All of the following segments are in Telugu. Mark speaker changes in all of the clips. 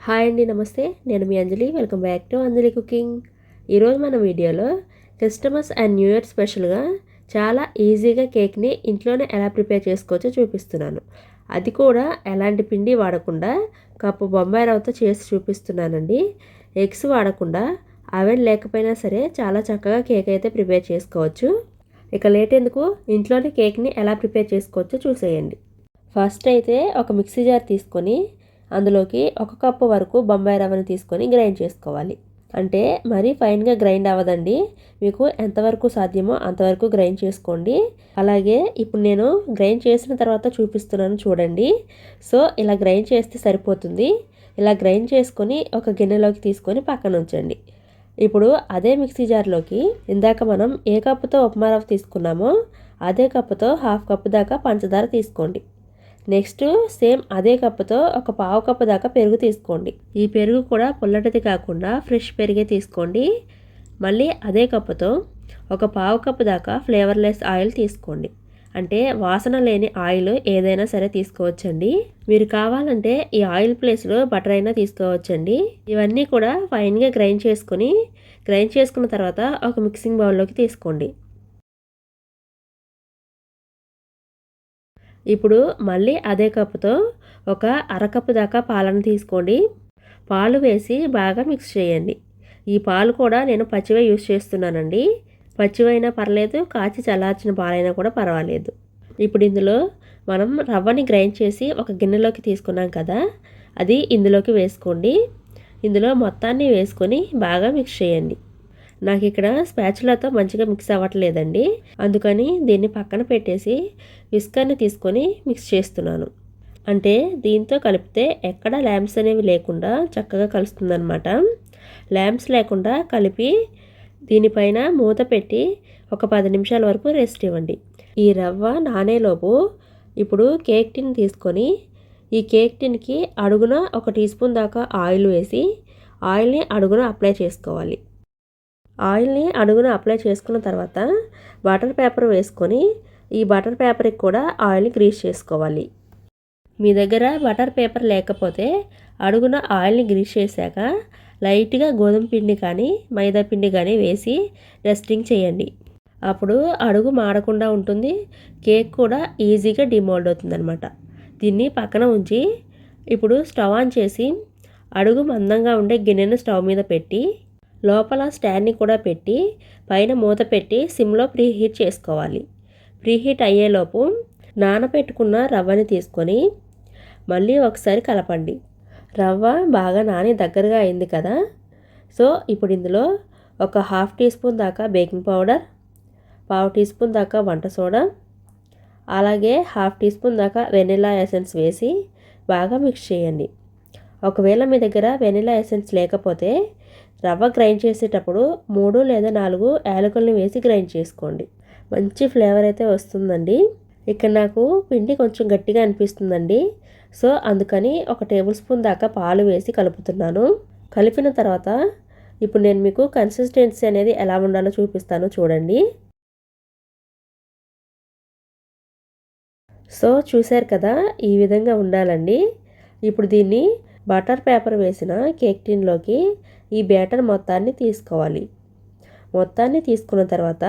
Speaker 1: హాయ్ అండి నమస్తే. నేను మీ Anjali. Welcome back to Anjali cooking. ఈరోజు మన వీడియోలో క్రిస్టమస్ అండ్ న్యూ ఇయర్ స్పెషల్గా చాలా ఈజీగా కేక్ని ఇంట్లోనే ఎలా ప్రిపేర్ చేసుకోవచ్చో చూపిస్తున్నాను. అది కూడా ఎలాంటి పిండి వాడకుండా కప్పు బొంబాయి రవ్వతో చేసి చూపిస్తున్నానండి. ఎగ్స్ వాడకుండా అవెన్ లేకపోయినా సరే చాలా చక్కగా కేక్ అయితే ప్రిపేర్ చేసుకోవచ్చు. ఇక లేట్ ఎందుకు? ఇంట్లోనే కేక్ని ఎలా ప్రిపేర్ చేసుకోవచ్చో చూసేయండి. ఫస్ట్ అయితే ఒక మిక్సీ జార్ తీసుకొని అందులోకి ఒక కప్పు వరకు బొంబాయి రవ్వని తీసుకొని గ్రైండ్ చేసుకోవాలి. అంటే మరీ ఫైన్గా గ్రైండ్ అవ్వదండి. మీకు ఎంతవరకు సాధ్యమో అంతవరకు గ్రైండ్ చేసుకోండి. అలాగే ఇప్పుడు నేను గ్రైండ్ చేసిన తర్వాత చూపిస్తున్నాను చూడండి. సో ఇలా గ్రైండ్ చేస్తే సరిపోతుంది. ఇలా గ్రైండ్ చేసుకొని ఒక గిన్నెలోకి తీసుకొని పక్కన ఉంచండి. ఇప్పుడు అదే మిక్సీ జార్లోకి ఇందాక మనం ఏ కప్పుతో ఉప్మా రవ్వ తీసుకున్నామో అదే కప్పుతో హాఫ్ కప్పు దాకా పంచదార తీసుకోండి. నెక్స్ట్ సేమ్ అదే కప్పుతో ఒక పావు కప్పు దాకా పెరుగు తీసుకోండి. ఈ పెరుగు కూడా పుల్లటిది కాకుండా ఫ్రెష్ పెరిగే తీసుకోండి. మళ్ళీ అదే కప్పుతో ఒక పావు కప్పు దాకా ఫ్లేవర్లెస్ ఆయిల్ తీసుకోండి. అంటే వాసన లేని ఆయిల్ ఏదైనా సరే తీసుకోవచ్చండి. మీరు కావాలంటే ఈ ఆయిల్ ప్లేస్లో బటర్ అయినా తీసుకోవచ్చండి. ఇవన్నీ కూడా ఫైన్గా గ్రైండ్ చేసుకొని గ్రైండ్ చేసుకున్న తర్వాత ఒక మిక్సింగ్ బౌల్లోకి తీసుకోండి. ఇప్పుడు మళ్ళీ అదే కప్పుతో ఒక అరకప్పు దాకా పాలను తీసుకోండి. పాలు వేసి బాగా మిక్స్ చేయండి. ఈ పాలు కూడా నేను పచ్చివే యూస్ చేస్తున్నానండి. పచ్చివైనా పర్లేదు కాచి చల్లార్చిన పాలైనా కూడా పర్వాలేదు. ఇప్పుడు ఇందులో మనం రవ్వని గ్రైండ్ చేసి ఒక గిన్నెలోకి తీసుకున్నాం కదా అది ఇందులోకి వేసుకోండి. ఇందులో మొత్తాన్ని వేసుకొని బాగా మిక్స్ చేయండి. నాకు ఇక్కడ స్పాచులతో మంచిగా మిక్స్ అవ్వట్లేదండి. అందుకని దీన్ని పక్కన పెట్టేసి విస్కర్ని తీసుకొని మిక్స్ చేస్తున్నాను. అంటే దీంతో కలిపితే ఎక్కడ ల్యాంప్స్ అనేవి లేకుండా చక్కగా కలుస్తుందనమాట ల్యాంప్స్ లేకుండా కలిపి దీనిపైన మూత పెట్టి ఒక పది నిమిషాల వరకు రెస్ట్ ఇవ్వండి. ఈ రవ్వ నానేలోపు ఇప్పుడు కేక్ టిన్ తీసుకొని ఈ కేక్ టిన్కి అడుగున ఒక టీ స్పూన్ దాకా ఆయిల్ వేసి ఆయిల్ని అడుగున అప్లై చేసుకోవాలి. ఆయిల్ని అడుగున అప్లై చేసుకున్న తర్వాత బటర్ పేపర్ వేసుకొని ఈ బటర్ పేపర్కి కూడా ఆయిల్ని గ్రీస్ చేసుకోవాలి. మీ దగ్గర బటర్ పేపర్ లేకపోతే అడుగున ఆయిల్ని గ్రీస్ చేశాక లైట్గా గోధుమ పిండి కానీ మైదా పిండి కానీ వేసి డస్టింగ్ చేయండి. అప్పుడు అడుగు మాడకుండా ఉంటుంది కేక్ కూడా ఈజీగా డిమోల్డ్ అవుతుందన్నమాట. దీన్ని పక్కన ఉంచి ఇప్పుడు స్టవ్ ఆన్ చేసి అడుగు మందంగా ఉండే గిన్నెను స్టవ్ మీద పెట్టి లోపల స్టాండ్ని కూడా పెట్టి పైన మూత పెట్టి సిమ్లో ప్రీహీట్ చేసుకోవాలి. ప్రీహీట్ అయ్యేలోపు నానబెట్టుకున్న రవ్వని తీసుకొని మళ్ళీ ఒకసారి కలపండి. రవ్వ బాగా నాని దగ్గరగా అయింది కదా సో ఇప్పుడు ఇందులో ఒక హాఫ్ టీ స్పూన్ దాకా బేకింగ్ పౌడర్ పావు టీ స్పూన్ దాకా వంట సోడా అలాగే హాఫ్ టీ స్పూన్ దాకా వెనిలా ఎసెన్స్ వేసి బాగా మిక్స్ చేయండి. ఒకవేళ మీ దగ్గర వెనిలా ఎసెన్స్ లేకపోతే రవ్వ గ్రైండ్ చేసేటప్పుడు మూడు లేదా నాలుగు యాలకుల్ని వేసి గ్రైండ్ చేసుకోండి. మంచి ఫ్లేవర్ అయితే వస్తుందండి. ఇక్కడ నాకు పిండి కొంచెం గట్టిగా అనిపిస్తుందండి. సో అందుకని ఒక టేబుల్ స్పూన్ దాకా పాలు వేసి కలుపుతున్నాను. కలిపిన తర్వాత ఇప్పుడు నేను మీకు కన్సిస్టెన్సీ అనేది ఎలా ఉండాలో చూపిస్తాను చూడండి. సో చూశారు కదా ఈ విధంగా ఉండాలండి. ఇప్పుడు దీన్ని బటర్ పేపర్ వేసిన కేక్ టిన్లోకి ఈ బ్యాటర్ మొత్తాన్ని తీసుకోవాలి. మొత్తాన్ని తీసుకున్న తర్వాత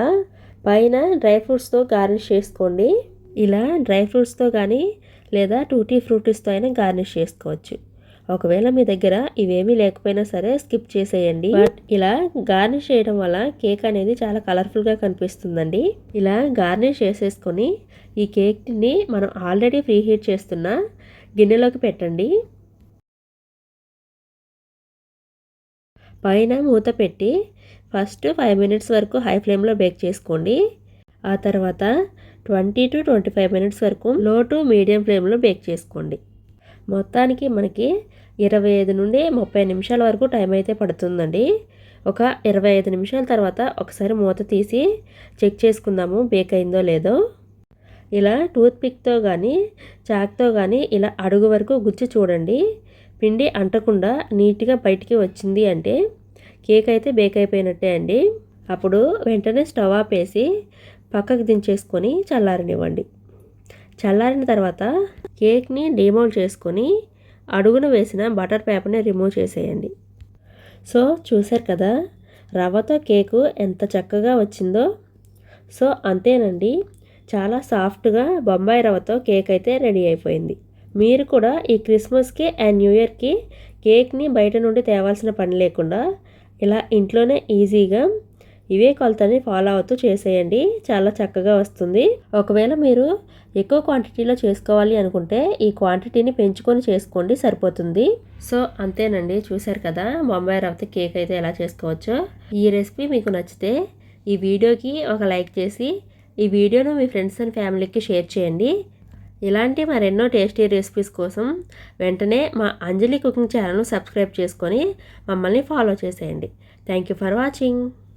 Speaker 1: పైన డ్రై ఫ్రూట్స్తో గార్నిష్ చేసుకోండి. ఇలా డ్రై ఫ్రూట్స్తో కానీ లేదా టూటీ ఫ్రూటీస్తో అయినా గార్నిష్ చేసుకోవచ్చు. ఒకవేళ మీ దగ్గర ఇవేమీ లేకపోయినా సరే స్కిప్ చేసేయండి. బట్ ఇలా గార్నిష్ చేయడం వల్ల కేక్ అనేది చాలా కలర్ఫుల్గా కనిపిస్తుందండి. ఇలా గార్నిష్ చేసేసుకొని ఈ కేక్ని మనం ఆల్రెడీ ఫ్రీ హీట్ చేస్తున్న గిన్నెలోకి పెట్టండి. పైన మూత పెట్టి ఫస్ట్ ఫైవ్ మినిట్స్ వరకు హై ఫ్లేమ్లో బేక్ చేసుకోండి. ఆ తర్వాత twenty to twenty five minutes వరకు లో టు మీడియం ఫ్లేమ్లో బేక్ చేసుకోండి. మొత్తానికి మనకి ఇరవై ఐదు నుండి ముప్పై నిమిషాల వరకు టైం అయితే పడుతుందండి. ఒక ఇరవై ఐదు నిమిషాల తర్వాత ఒకసారి మూత తీసి చెక్ చేసుకుందాము బేక్ అయిందో లేదో. ఇలా టూత్ పిక్తో కానీ చాక్తో కానీ ఇలా అడుగు వరకు గుచ్చి చూడండి. పిండి అంటకుండా నీట్గా బయటికి వచ్చింది అంటే కేక్ అయితే బేక్ అయిపోయినట్టే అండి. అప్పుడు వెంటనే స్టవ్ ఆపేసి పక్కకు దించేసుకొని చల్లారనివ్వండి. చల్లారిన తర్వాత కేక్ని డిమోల్డ్ చేసుకొని అడుగున వేసిన బటర్ పేపర్ని రిమూవ్ చేసేయండి. సో చూసారు కదా రవ్వతో కేకు ఎంత చక్కగా వచ్చిందో. సో అంతేనండి చాలా సాఫ్ట్గా బొంబాయి రవ్వతో కేక్ అయితే రెడీ అయిపోయింది. మీరు కూడా ఈ క్రిస్మస్కి అండ్ న్యూ ఇయర్కి కేక్ని బయట నుండి తేవాల్సిన పని లేకుండా ఇలా ఇంట్లోనే ఈజీగా ఇవే కొలతని ఫాలో అవుతూ చేసేయండి. చాలా చక్కగా వస్తుంది. ఒకవేళ మీరు ఎక్కువ క్వాంటిటీలో చేసుకోవాలి అనుకుంటే ఈ క్వాంటిటీని పెంచుకొని చేసుకోండి సరిపోతుంది. సో అంతేనండి. చూశారు కదా బొంబాయి రవ్వతో కేక్ అయితే ఎలా చేసుకోవచ్చో. ఈ రెసిపీ మీకు నచ్చితే ఈ వీడియోకి ఒక లైక్ చేసి ఈ వీడియోను మీ ఫ్రెండ్స్ అండ్ ఫ్యామిలీకి షేర్ చేయండి. ఇలాంటి మరెన్నో టేస్టీ రెసిపీస్ కోసం వెంటనే మా అంజలి కుకింగ్ ఛానల్ను సబ్స్క్రైబ్ చేసుకొని మమ్మల్ని ఫాలో చేసేయండి. Thank you for watching.